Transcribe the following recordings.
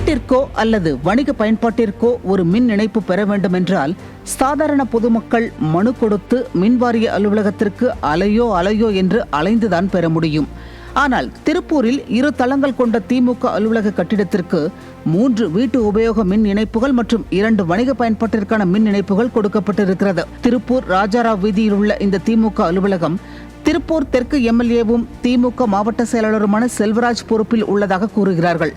வீட்டிற்கோ அல்லது வணிக பயன்பாட்டிற்கோ ஒரு மின் இணைப்பு பெற வேண்டுமென்றால் சாதாரண பொதுமக்கள் மனு கொடுத்து மின்வாரிய அலுவலகத்திற்கு அலையோ அலையோ என்று அலைந்துதான் பெற முடியும். ஆனால் திருப்பூரில் இரு தளங்கள் கொண்ட திமுக அலுவலக கட்டிடத்திற்கு மூன்று வீட்டு உபயோக மின் இணைப்புகள் மற்றும் இரண்டு வணிக பயன்பாட்டிற்கான மின் இணைப்புகள் கொடுக்கப்பட்டிருக்கிறது. திருப்பூர் ராஜாராவ் வீதியில் உள்ள இந்த திமுக அலுவலகம் திருப்பூர் தெற்கு எம்எல்ஏவும் திமுக மாவட்ட செயலாளருமான செல்வராஜ் பொறுப்பில் உள்ளதாக கூறுகிறார்கள்.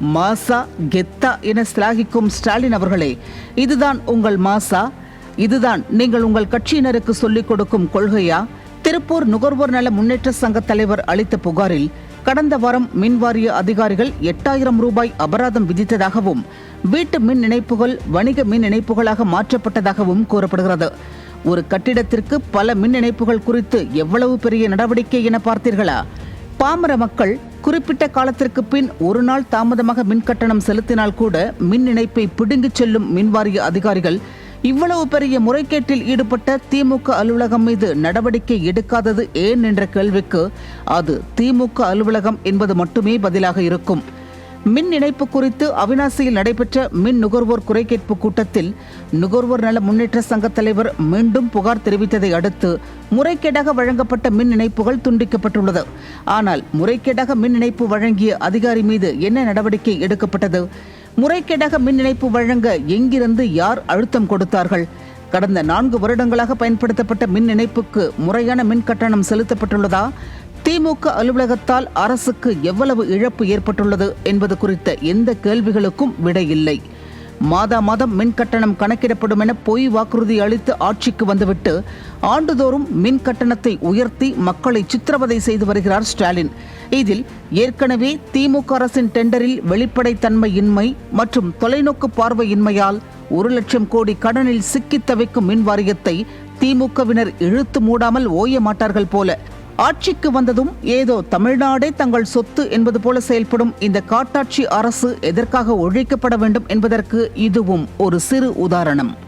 மாசா கெத்தா என சிலாகிக்கும் ஸ்டாலின் அவர்களே இதுதான் உங்கள் மாசா இதுதான் நீங்கள் உங்கள் கட்சியினருக்கு சொல்லிக் கொடுக்கும் கொள்கையா? திருப்பூர் நுகர்வோர் நல முன்னேற்ற சங்க தலைவர் அளித்த புகாரில் கடந்த வாரம் மின்வாரிய அதிகாரிகள் எட்டாயிரம் ரூபாய் அபராதம் விதித்ததாகவும் வீட்டு மின் இணைப்புகள் வணிக மின் இணைப்புகளாக மாற்றப்பட்டதாகவும் கூறப்படுகிறது. ஒரு கட்டிடத்திற்கு பல மின் இணைப்புகள் குறித்து எவ்வளவு பெரிய நடவடிக்கை என பார்த்தீர்களா? பாமர மக்கள் குறிப்பிட்ட காலத்திற்கு பின் ஒரு நாள் தாமதமாக மின் கட்டணம் செலுத்தினால் கூட மின் இணைப்பை பிடுங்கிச் செல்லும் மின்வாரிய அதிகாரிகள் இவ்வளவு பெரிய முறைகேட்டில் ஈடுபட்ட திமுக அலுவலகம் மீது நடவடிக்கை எடுக்காதது ஏன் என்ற கேள்விக்கு அது திமுக அலுவலகம் என்பது மட்டுமே பதிலாக இருக்கும். மின் இணைப்பு குறித்து அவினாசியில் நடைபெற்ற மின் நுகர்வோர் குறை கேட்பு கூட்டத்தில் நுகர்வோர் நல முன்னேற்ற சங்க தலைவர் மீண்டும் புகார் தெரிவித்ததை அடுத்து முறைகேடாக வழங்கப்பட்ட மின் இணைப்புகள் துண்டிக்கப்பட்டுள்ளது. ஆனால் முறைகேடாக மின் இணைப்பு வழங்கிய அதிகாரி மீது என்ன நடவடிக்கை எடுக்கப்பட்டது? முறைகேடாக மின் இணைப்பு வழங்க எங்கிருந்து யார் அழுத்தம் கொடுத்தார்கள்? கடந்த நான்கு வருடங்களாக பயன்படுத்தப்பட்ட மின் இணைப்புக்கு முறையான மின் கட்டணம் செலுத்தப்பட்டுள்ளதா? திமுக அலுவலகத்தால் அரசுக்கு எவ்வளவு இழப்பு ஏற்பட்டுள்ளது என்பது குறித்த எந்த கேள்விகளுக்கும் விடையில்லை. மாதா மாதம் மின் கட்டணம் கணக்கிடப்படும் என பொய் வாக்குறுதி அளித்து ஆட்சிக்கு வந்துவிட்டு ஆண்டுதோறும் மின் கட்டணத்தை உயர்த்தி மக்களை சித்திரவதை செய்து வருகிறார் ஸ்டாலின். இதில் ஏற்கனவே திமுக அரசின் டெண்டரில் வெளிப்படைத்தன்மையின்மை மற்றும் தொலைநோக்கு பார்வையின்மையால் ஒரு லட்சம் கோடி கடனில் சிக்கித் தவிக்கும் மின் வாரியத்தை திமுகவினர் இழுத்து மூடாமல் ஓய மாட்டார்கள் போல ஆட்சிக்கு வந்ததும் ஏதோ தமிழ்நாடே தங்கள் சொத்து என்பது போல செயல்படும் இந்த காட்டாட்சி அரசு எதற்காக ஒழிக்கப்பட வேண்டும் என்பதற்கு இதுவும் ஒரு சிறு உதாரணம்.